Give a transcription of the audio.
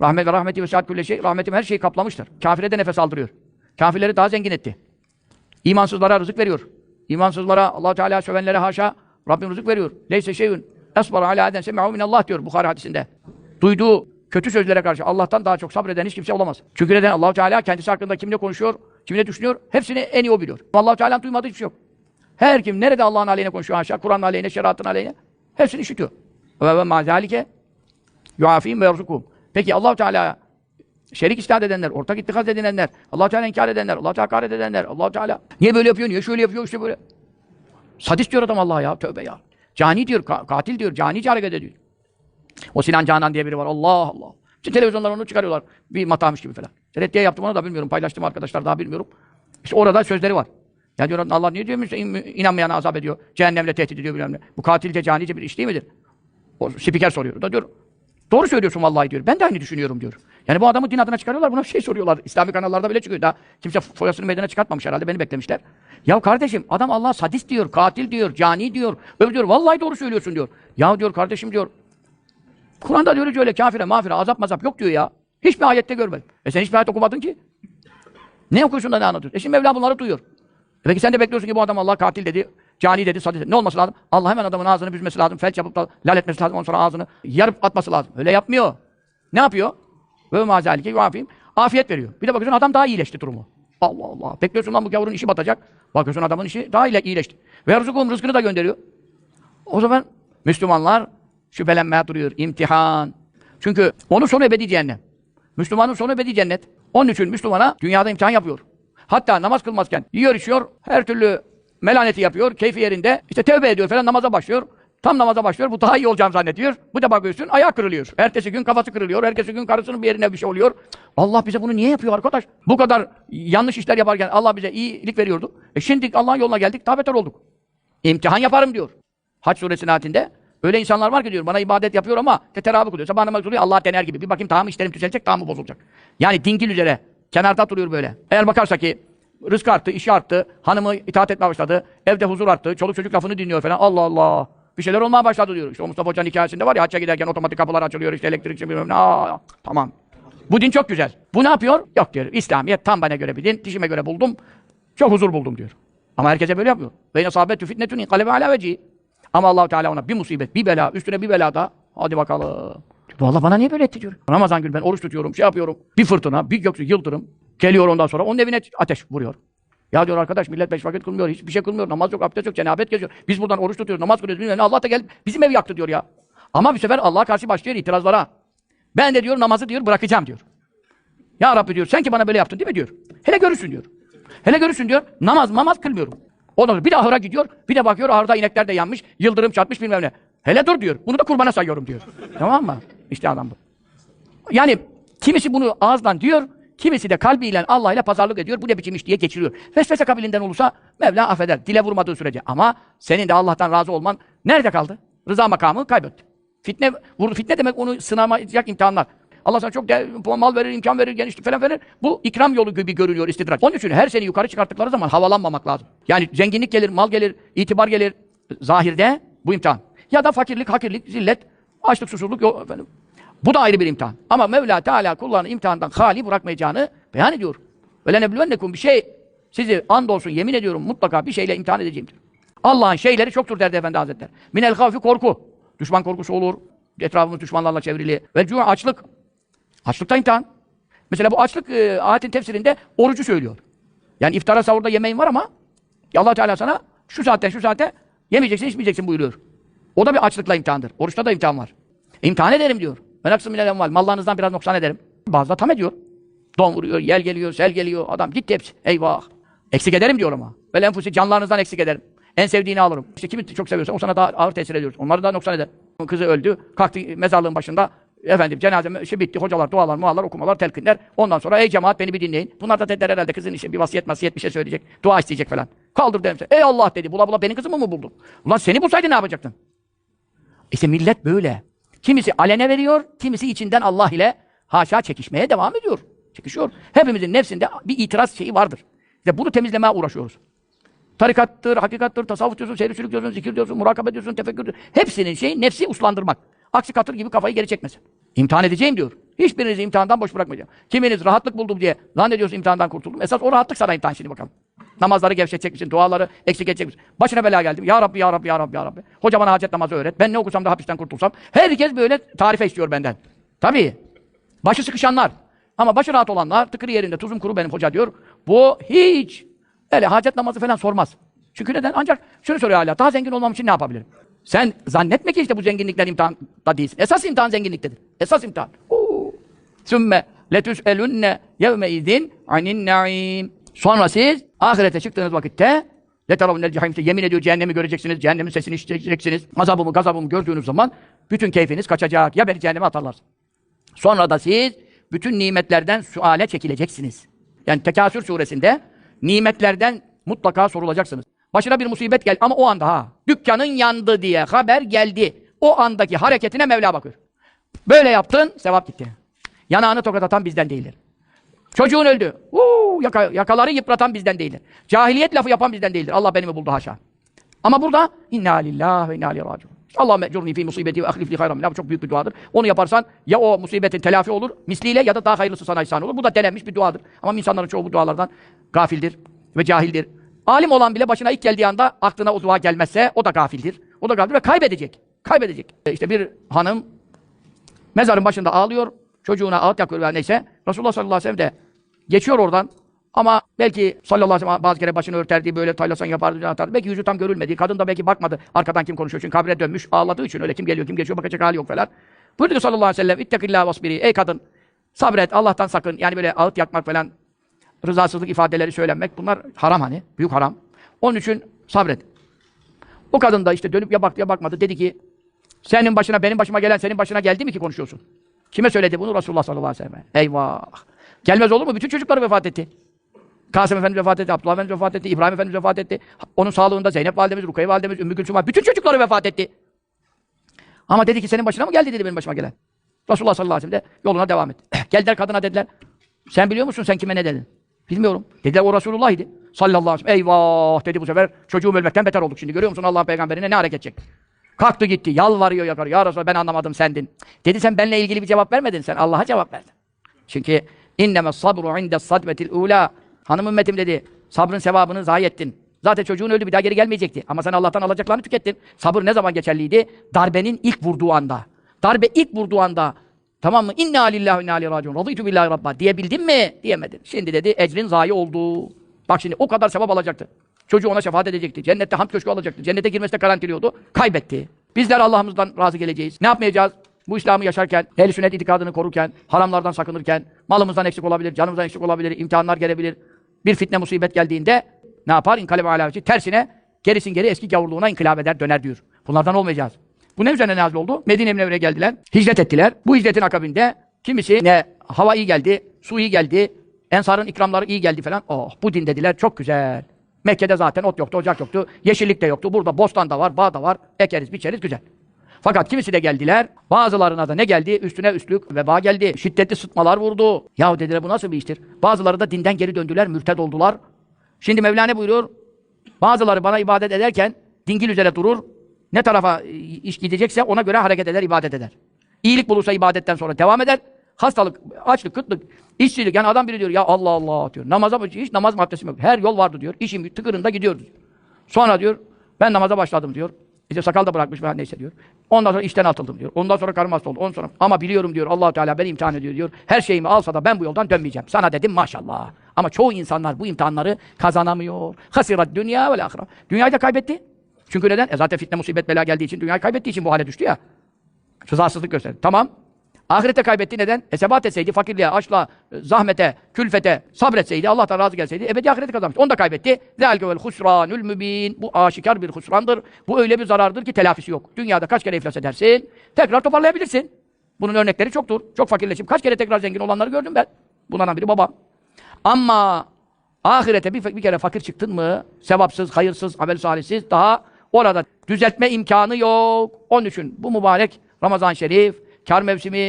Rahmet ve rahmeti ve saat külle şey. Rahmetim her şeyi kaplamıştır. Kafire de nefes aldırıyor. Kafirleri daha zengin etti. İmansızlara rızık veriyor. İmansızlara allah Teala sövenlere haşa Rabbim rızık veriyor. Leyse şeyün esbar ala eden semi'u minallah diyor Bukhari hadisinde. Duyduğu kötü sözlere karşı Allah'tan daha çok sabreden hiç kimse olamaz. Çünkü neden? allah Teala kendisi hakkında kimle konuşuyor, kimle düşünüyor, hepsini en iyi o biliyor. allah Teala'nın duymadığı hiçbir şey yok. Her kim nerede Allah'ın aleyhine konuşuyor haşa, Kur'an'ın aleyhine, şeriatın aleyhine hepsini işitiyor. Ve ve mazalike yuafihim ve. Peki allah Teala şerik istihad edenler, ortak ittikaz edinenler, allah Teala inkar edenler, allah Teala hakaret edenler, allah Teala niye böyle yapıyor, niye şöyle yapıyor, işte böyle. Sadist diyor adam Allah ya, tövbe ya. Cani diyor, ka- katil diyor, canice hareket ediyor. O Sinan Canan diye biri var, Allah Allah. İşte televizyonlar onu çıkarıyorlar, bir matamış gibi falan. Reddiye yaptım onu da bilmiyorum, paylaştım arkadaşlar daha bilmiyorum. İşte orada sözleri var. Ya diyor Allah niye diyor, inanmayana azap ediyor, cehennemle tehdit ediyor bilmem ne. Bu katilce, canice bir iş değil midir? O spiker soruyor. O Da diyor, Doğru söylüyorsun vallahi diyor. Ben de aynı düşünüyorum diyor. Yani bu adamı din adına çıkarıyorlar. Buna şey soruyorlar. İslami kanallarda bile çıkıyor. Daha kimse foyasını meydana çıkartmamış herhalde. Beni beklemişler. Ya kardeşim adam Allah sadist diyor, katil diyor, cani diyor. Öbür diyor vallahi doğru söylüyorsun diyor. Ya diyor kardeşim diyor. Kur'an'da diyor öyle kafire, mafire, azap mazap yok diyor ya. Hiçbir ayette görmedim. E sen hiçbir ayet okumadın ki. Ne okuyorsun da ne anlatıyorsun? E şimdi Mevla bunları duyuyor. E peki sen de bekliyorsun ki bu adam Allah katil dedi, cani dedi, dedi. Ne olması lazım? Allah hemen adamın ağzını büzmesi lazım, felç yapıp da lal etmesi lazım, ondan sonra ağzını yarıp atması lazım. Öyle yapmıyor. Ne yapıyor? Ve mazalike yuafim. Afiyet veriyor. Bir de bakıyorsun adam daha iyileşti durumu. Allah Allah. Bekliyorsun lan bu gavurun işi batacak. Bakıyorsun adamın işi daha ile iyileşti. Ve rızıkum rızkını da gönderiyor. O zaman Müslümanlar şüphelenmeye duruyor. İmtihan. Çünkü onun sonu ebedi cehennem. Müslümanın sonu ebedi cennet. Onun için Müslümana dünyada imtihan yapıyor. Hatta namaz kılmazken yiyor içiyor, her türlü melaneti yapıyor, keyfi yerinde. İşte tevbe ediyor falan namaza başlıyor. Tam namaza başlıyor. Bu daha iyi olacağını zannediyor. Bu da bakıyorsun ayağı kırılıyor. Ertesi gün kafası kırılıyor. Ertesi gün karısının bir yerine bir şey oluyor. Allah bize bunu niye yapıyor arkadaş? Bu kadar yanlış işler yaparken Allah bize iyilik veriyordu. E şimdi Allah'ın yoluna geldik daha beter olduk. İmtihan yaparım diyor. Haç suresinin ayetinde. Öyle insanlar var ki diyor bana ibadet yapıyor ama işte teravih kılıyor. Sabah namazı kılıyor Allah dener gibi. Bir bakayım tamam işlerim düzelecek tamam bozulacak. Yani dingil üzere. Kenarda duruyor böyle. Eğer bakarsa ki rızkı arttı, işi arttı, hanımı itaat etmeye başladı, evde huzur arttı, çoluk çocuk lafını dinliyor falan. Allah Allah. Bir şeyler olmaya başladı diyor. İşte o Mustafa Hoca'nın hikayesinde var ya hacca giderken otomatik kapılar açılıyor, işte elektrikçi bilmem ne. Aa, tamam. Bu din çok güzel. Bu ne yapıyor? Yok diyor. İslamiyet tam bana göre bir din. Dişime göre buldum. Çok huzur buldum diyor. Ama herkese böyle yapmıyor. Ve yine sahabetü fitnetün inkalebe ala vecihi. Ama allah Teala ona bir musibet, bir bela, üstüne bir bela da hadi bakalım. Vallahi bana niye böyle etti diyor. Ramazan günü ben oruç tutuyorum, şey yapıyorum. Bir fırtına, bir göksü, yıldırım. Geliyor ondan sonra onun evine ateş vuruyor. Ya diyor arkadaş millet beş vakit kılmıyor, hiçbir şey kılmıyor, namaz yok, abdest yok, cenabet geziyor. Biz buradan oruç tutuyoruz, namaz kılıyoruz, bilmem ne. Allah da gelip bizim evi yaktı diyor ya. Ama bir sefer Allah'a karşı başlıyor itirazlara. Ben de diyor namazı diyor bırakacağım diyor. Ya Rabbi diyor sen ki bana böyle yaptın değil mi diyor. Hele görürsün diyor. Hele görürsün diyor. Namaz namaz kılmıyorum. Ondan sonra bir de ahıra gidiyor. Bir de bakıyor ahırda inekler de yanmış. Yıldırım çarpmış bilmem ne. Hele dur diyor. Bunu da kurbana sayıyorum diyor. tamam mı? İşte adam bu. Yani kimisi bunu ağızdan diyor. Kimisi de kalbiyle Allah ile pazarlık ediyor. Bu ne biçim iş diye geçiriyor. Vesvese kabilinden olursa Mevla affeder. Dile vurmadığı sürece. Ama senin de Allah'tan razı olman nerede kaldı? Rıza makamı kaybetti. Fitne, vurdu. Fitne demek onu sınamayacak imtihanlar. Allah sana çok mal verir, imkan verir, genişlik falan verir. Bu ikram yolu gibi görünüyor istidrak. Onun için her seni yukarı çıkarttıkları zaman havalanmamak lazım. Yani zenginlik gelir, mal gelir, itibar gelir. Zahirde bu imtihan. Ya da fakirlik, hakirlik, zillet, açlık, susuzluk yok efendim. Bu da ayrı bir imtihan. Ama Mevla Teala kullarını imtihandan hali bırakmayacağını beyan ediyor. Öyle nebluvennekum bir şey sizi andolsun yemin ediyorum mutlaka bir şeyle imtihan edeceğim diyor. Allah'ın şeyleri çoktur derdi Efendi Hazretleri. Minel havfi korku. Düşman korkusu olur. Etrafımız düşmanlarla çevrili. Ve cu açlık. Açlıkta imtihan. Mesela bu açlık e, ayetin tefsirinde orucu söylüyor. Yani iftara sahurda yemeğin var ama Allah Teala sana şu saatte şu saatte yemeyeceksin içmeyeceksin buyuruyor. O da bir açlıkla imtihandır. Oruçta da imtihan var. İmtihan ederim diyor. Ben aksım minel enval. Mallarınızdan biraz noksan ederim. Bazı da tam ediyor. Don vuruyor, yel geliyor, sel geliyor. Adam gitti hepsi. Eyvah. Eksik ederim diyor ama. Vel enfusi canlarınızdan eksik ederim. En sevdiğini alırım. İşte kimi çok seviyorsa o sana daha ağır tesir ediyor. Onları da noksan eder. Kızı öldü. Kalktı mezarlığın başında. Efendim cenaze işi bitti. Hocalar, dualar, mualar, okumalar, telkinler. Ondan sonra ey cemaat beni bir dinleyin. Bunlar da dediler herhalde kızın işi bir vasiyet vasiyet bir şey söyleyecek. Dua isteyecek falan. Kaldır dedim. Ey Allah dedi. Bula bula benim kızımı mı buldun? Ulan seni bulsaydı ne yapacaktın? İşte millet böyle. Kimisi alene veriyor, kimisi içinden Allah ile haşa çekişmeye devam ediyor. Çekişiyor. Hepimizin nefsinde bir itiraz şeyi vardır. İşte bunu temizlemeye uğraşıyoruz. Tarikattır, hakikattır, tasavvuf diyorsun, seyri sülük diyorsun, zikir diyorsun, murakabe diyorsun, tefekkür diyorsun. Hepsinin şeyi nefsi uslandırmak. Aksi katır gibi kafayı geri çekmesin. İmtihan edeceğim diyor. Hiçbirinizi imtihandan boş bırakmayacağım. Kiminiz rahatlık buldum diye zannediyorsun imtihandan kurtuldum. Esas o rahatlık sana imtihan şimdi bakalım. Namazları gevşetecek misin? Duaları eksik edecek misin? Başına bela geldi. Ya Rabbi, Ya Rabbi, Ya Rabbi, Ya Rabbi. Hoca bana hacet namazı öğret. Ben ne okusam da hapisten kurtulsam. Herkes böyle tarife istiyor benden. Tabii. Başı sıkışanlar. Ama başı rahat olanlar, tıkır yerinde, tuzum kuru benim hoca diyor. Bu hiç öyle hacet namazı falan sormaz. Çünkü neden? Ancak şunu soruyor hala. Daha zengin olmam için ne yapabilirim? Sen zannetme ki işte bu zenginlikler imtihanda değilsin. Esas imtihan zenginliktedir. Esas imtihan. Sümme letüs'elünne yevme izin anin naim. Sonra siz ahirete çıktığınız vakitte cehim işte yemin ediyor cehennemi göreceksiniz, cehennemin sesini işiteceksiniz. Azabımı, gazabımı gördüğünüz zaman bütün keyfiniz kaçacak. Ya beni cehenneme atarlar. Sonra da siz bütün nimetlerden suale çekileceksiniz. Yani Tekasür suresinde nimetlerden mutlaka sorulacaksınız. Başına bir musibet gel ama o anda ha. Dükkanın yandı diye haber geldi. O andaki hareketine Mevla bakıyor. Böyle yaptın, sevap gitti. Yanağını tokat atan bizden değildir. Çocuğun öldü. Uuu, yaka, yakaları yıpratan bizden değildir. Cahiliyet lafı yapan bizden değildir. Allah beni mi buldu haşa. Ama burada inna lillahi ve inna ileyhi raciun. Allah mecurni fi musibeti ve ahlif li hayran. Bu çok büyük bir duadır. Onu yaparsan ya o musibetin telafi olur misliyle ya da daha hayırlısı sana ihsan olur. Bu da denenmiş bir duadır. Ama insanların çoğu bu dualardan gafildir ve cahildir. Alim olan bile başına ilk geldiği anda aklına o dua gelmezse o da gafildir. O da gafildir ve kaybedecek. Kaybedecek. E İşte bir hanım mezarın başında ağlıyor. Çocuğuna ağıt yakıyor veya neyse. Resulullah sallallahu aleyhi ve sellem de geçiyor oradan. Ama belki sallallahu aleyhi ve bazı kere başını örterdi, böyle taylasan yapardı, atardı. Belki yüzü tam görülmedi. Kadın da belki bakmadı. Arkadan kim konuşuyor? Çünkü kabre dönmüş, ağladığı için öyle kim geliyor, kim geçiyor, bakacak hali yok falan. Buyurdu ki sallallahu aleyhi ve sellem, ittekillâh vasbiri. Ey kadın, sabret, Allah'tan sakın. Yani böyle ağıt yakmak falan, rızasızlık ifadeleri söylenmek, bunlar haram hani, büyük haram. Onun için sabret. O kadın da işte dönüp ya baktı ya bakmadı. Dedi ki, senin başına, benim başıma gelen senin başına geldi mi ki konuşuyorsun? Kime söyledi bunu? Resulullah sallallahu aleyhi ve sellem. Eyvah! Gelmez olur mu? Bütün çocukları vefat etti. Kasım Efendimiz vefat etti, Abdullah Efendimiz vefat etti, İbrahim Efendimiz vefat etti. Onun sağlığında Zeynep Validemiz, Rukiye Validemiz, Ümmü Gülsüm. Bütün çocukları vefat etti. Ama dedi ki senin başına mı geldi dedi benim başıma gelen. Resulullah sallallahu aleyhi ve sellem de yoluna devam etti. Geldiler kadına dediler. Sen biliyor musun sen kime ne dedin? Bilmiyorum. Dediler o Resulullah idi. Sallallahu aleyhi ve sellem. Eyvah dedi bu sefer çocuğum ölmekten beter olduk şimdi. Görüyor musun Allah'ın peygamberine ne hareket edecek? Kalktı gitti. Yalvarıyor yakarıyor. Ya Resulallah ben anlamadım sendin. Dedi sen benimle ilgili bir cevap vermedin. Sen Allah'a cevap verdin. Çünkü inneme sabru inde sadmetil ula. Hanım ümmetim dedi. Sabrın sevabını zayi ettin. Zaten çocuğun öldü bir daha geri gelmeyecekti. Ama sen Allah'tan alacaklarını tükettin. Sabır ne zaman geçerliydi? Darbenin ilk vurduğu anda. Darbe ilk vurduğu anda. Tamam mı? İnna lillahi inna ileyhi raciun. Raditu billahi rabba. Diyebildin mi? Diyemedin. Şimdi dedi ecrin zayi oldu. Bak şimdi o kadar sevap alacaktı. Çocuğu ona şefaat edecekti. Cennette hamd köşkü alacaktı. Cennete girmesine garantiliyordu. Kaybetti. Bizler Allah'ımızdan razı geleceğiz. Ne yapmayacağız? Bu İslam'ı yaşarken, ehl sünnet itikadını korurken, haramlardan sakınırken, malımızdan eksik olabilir, canımızdan eksik olabilir, imtihanlar gelebilir. Bir fitne musibet geldiğinde ne yapar? İnkalebe alaveti. Tersine gerisin geri eski gavurluğuna inkılap eder, döner diyor. Bunlardan olmayacağız. Bu ne üzerine nazil oldu? Medine Münevvere'ye geldiler. Hicret ettiler. Bu hicretin akabinde kimisi ne hava iyi geldi, su iyi geldi, ensarın ikramları iyi geldi falan. Oh bu din dediler çok güzel. Mekke'de zaten ot yoktu, ocak yoktu, yeşillik de yoktu. Burada bostan da var, bağ da var. Ekeriz, biçeriz güzel. Fakat kimisi de geldiler. Bazılarına da ne geldi? Üstüne üstlük veba geldi. Şiddetli sıtmalar vurdu. Yahu dediler bu nasıl bir iştir? Bazıları da dinden geri döndüler, mürted oldular. Şimdi Mevlana buyuruyor. Bazıları bana ibadet ederken dingil üzere durur. Ne tarafa e, iş gidecekse ona göre hareket eder, ibadet eder. İyilik bulursa ibadetten sonra devam eder. Hastalık, açlık, kıtlık, işçilik. Yani adam biri diyor ya Allah Allah diyor. Namaza? Hiç namaz abdestim yok. Her yol vardı diyor. İşim tıkırında gidiyordu. diyor. Sonra diyor ben namaza başladım diyor. İşte sakal da bırakmış falan neyse diyor. Ondan sonra işten atıldım diyor. Ondan sonra karım hasta oldu. Ondan sonra ama biliyorum diyor allah Teala beni imtihan ediyor diyor. Her şeyimi alsa da ben bu yoldan dönmeyeceğim. Sana dedim maşallah. Ama çoğu insanlar bu imtihanları kazanamıyor. Hasirat dünya ve ahire. Dünyayı da kaybetti. Çünkü neden? E zaten fitne musibet bela geldiği için dünyayı kaybettiği için bu hale düştü ya. Rızasızlık gösterdi. Tamam. Ahirette kaybetti neden? E sebat etseydi, fakirliğe, açlığa, e, zahmete, külfete sabretseydi, Allah'tan razı gelseydi, ebedi ahireti kazanmış. Onu da kaybetti. ذَلْكَ وَالْخُسْرَانُ mübin. Bu aşikar bir husrandır. Bu öyle bir zarardır ki telafisi yok. Dünyada kaç kere iflas edersin, tekrar toparlayabilirsin. Bunun örnekleri çoktur. Çok fakirleşip kaç kere tekrar zengin olanları gördüm ben. Bunlardan biri babam. Ama ahirete bir, bir kere fakir çıktın mı, sevapsız, hayırsız, amel salihsiz, daha orada düzeltme imkanı yok. Onun için bu mübarek Ramazan-ı Şerif, kar mevsimi,